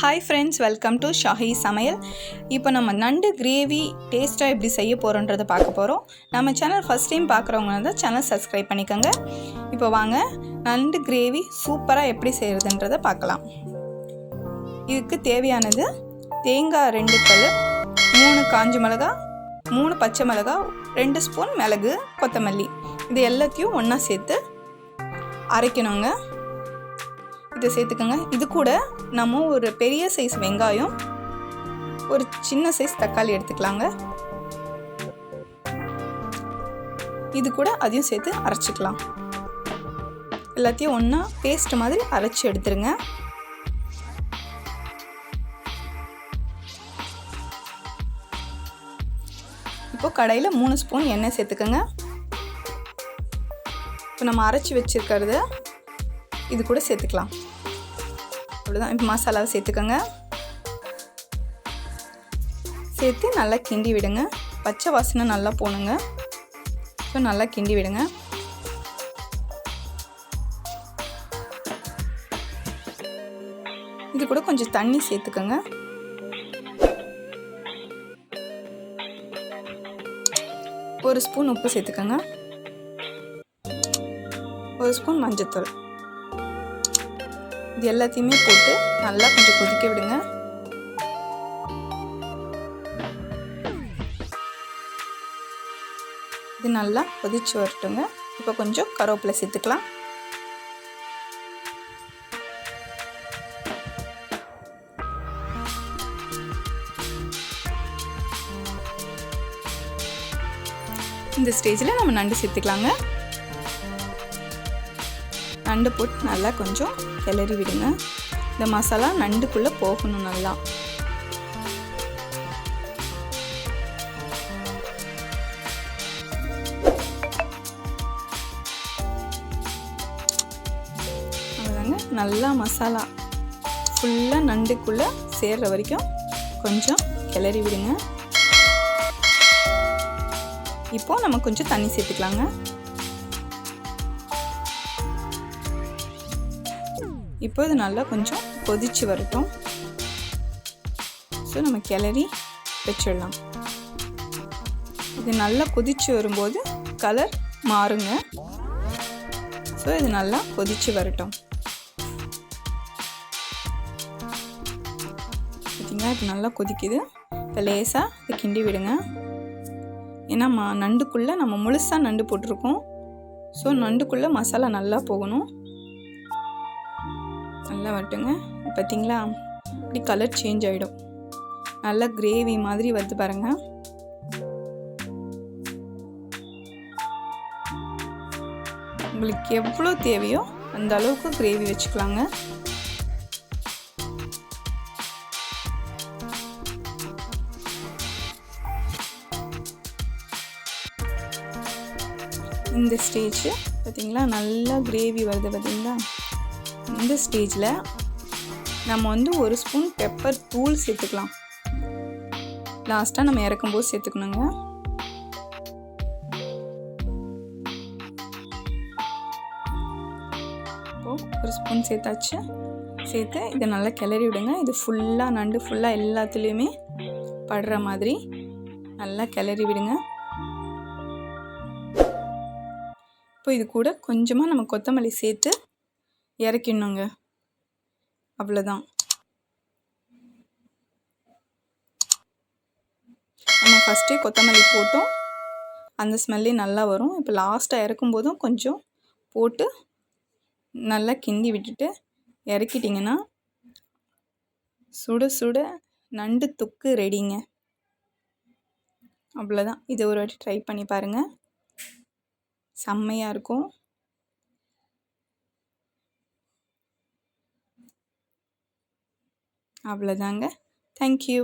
Hi friends welcome to Shahi சமையல் இப்போ நம்ம நண்டு கிரேவி டேஸ்ட்டாக எப்படி செய்ய போகிறோன்றதை பார்க்க போகிறோம் நம்ம சேனல் ஃபஸ்ட் டைம் பார்க்குறவங்க இருந்தால் சேனல் சப்ஸ்கிரைப் பண்ணிக்கோங்க. இப்போ வாங்க நண்டு கிரேவி சூப்பராக எப்படி செய்கிறதுன்றதை பார்க்கலாம். இதுக்கு தேவையானது தேங்காய் ரெண்டு கல் மூணு காஞ்ச மிளகா மூணு பச்சை மிளகா ரெண்டு ஸ்பூன் மிளகு கொத்தமல்லி. இது எல்லாத்தையும் ஒன்றா சேர்த்து அரைக்கணுங்க. இதை சேர்த்துக்கோங்க. இது கூட நம்ம ஒரு பெரிய சைஸ் வெங்காயம் ஒரு சின்ன சைஸ் தக்காளி எடுத்துக்கலாங்க. இது கூட அதையும் சேர்த்து அரைச்சிக்கலாம். எல்லாத்தையும் ஒன்றா பேஸ்ட் மாதிரி அரைச்சி எடுத்துருங்க. இப்போ கடையில் மூணு ஸ்பூன் எண்ணெய் சேர்த்துக்கோங்க. இப்போ நம்ம அரைச்சி வச்சுருக்கிறத இது கூட சேர்த்துக்கலாம். அவ்வளோதான் இப்போ மசாலாவை சேர்த்துக்கோங்க. சேர்த்து நல்லா கிண்டி விடுங்க. பச்சை வாசனை நல்லா போனுங்க ஸோ நல்லா கிண்டி விடுங்க. இது கூட கொஞ்சம் தண்ணி சேர்த்துக்கோங்க. ஒரு ஸ்பூன் உப்பு சேர்த்துக்கோங்க. ஒரு ஸ்பூன் மஞ்சத்தூள். இது எல்லாத்தையுமே போட்டு நல்லா கொஞ்சம் கொதிக்க விடுங்க. இது நல்லா கொதிச்சு வரட்டுங்க. இப்போ கொஞ்சம் கருவேப்பிலை சேர்த்துக்கலாம். இந்த ஸ்டேஜில் நம்ம நண்டு சேர்த்துக்கலாங்க. நண்டு போட்டு நல்லா கொஞ்சம் கிளறி விடுங்க. இந்த மசாலா நண்டுக்குள்ளே போகணும் நல்லா. அவ்வளோதாங்க நல்லா மசாலா ஃபுல்லாக நண்டுக்குள்ளே சேர்ற வரைக்கும் கொஞ்சம் கிளறி விடுங்க. இப்போது நம்ம கொஞ்சம் தண்ணி சேர்த்துக்கலாங்க. இப்போ இது நல்லா கொஞ்சம் கொதிச்சு வரட்டும். ஸோ நம்ம கிளறி வச்சிடலாம். இது நல்லா கொதிச்சு வரும்போது கலர் மாறுங்க. ஸோ இது நல்லா கொதிச்சு வரட்டும். பார்த்தீங்களா இது நல்லா கொதிக்குது. இப்போ லேசாக இது கிண்டி விடுங்க. ஏன்னா மா நண்டுக்குள்ளே நம்ம முழுசாக நண்டு போட்டிருக்கோம். ஸோ நண்டுக்குள்ளே மசாலா நல்லா போகணும். நல்லா வரட்டுங்க. பார்த்தீங்களா இப்படி கலர் சேஞ்ச் ஆகிடும் நல்லா கிரேவி மாதிரி வருது பாருங்கள் உங்களுக்கு எவ்வளோ தேவையோ அந்த அளவுக்கு கிரேவி வச்சுக்கலாங்க. இந்த ஸ்டேஜ் பார்த்தீங்களா நல்லா கிரேவி வருது பார்த்தீங்களா இந்த ஸ்டேஜில் நம்ம வந்து ஒரு ஸ்பூன் பெப்பர் தூள் சேர்த்துக்கலாம். லாஸ்ட்டாக நம்ம இறக்கும்போது சேர்த்துக்கணுங்க. இப்போது ஒரு ஸ்பூன் சேர்த்தாச்சு. சேர்த்து இதை நல்லா கிளறி விடுங்க. இது ஃபுல்லாக நண்டு ஃபுல்லாக எல்லாத்துலேயுமே படுற மாதிரி நல்லா கிளறி விடுங்க. இப்போ இது கூட கொஞ்சமாக நம்ம கொத்தமல்லி சேர்த்து இறக்கிடணுங்க. அவ்வளோதான் நம்ம ஃபஸ்ட்டே கொத்தமல்லி போட்டோம். அந்த ஸ்மெல்லே நல்லா வரும். இப்போ லாஸ்ட்டாக இறக்கும் போதும் கொஞ்சம் போட்டு நல்லா கிண்டி விட்டுட்டு இறக்கிட்டிங்கன்னா சுட சுட நண்டு தொக்கு ரெடிங்க அவ்வளோதான் இதை ஒரு வாட்டி ட்ரை பண்ணி பாருங்கள் செம்மையாக இருக்கும். அவ்வளோதாங்க. தேங்க்யூ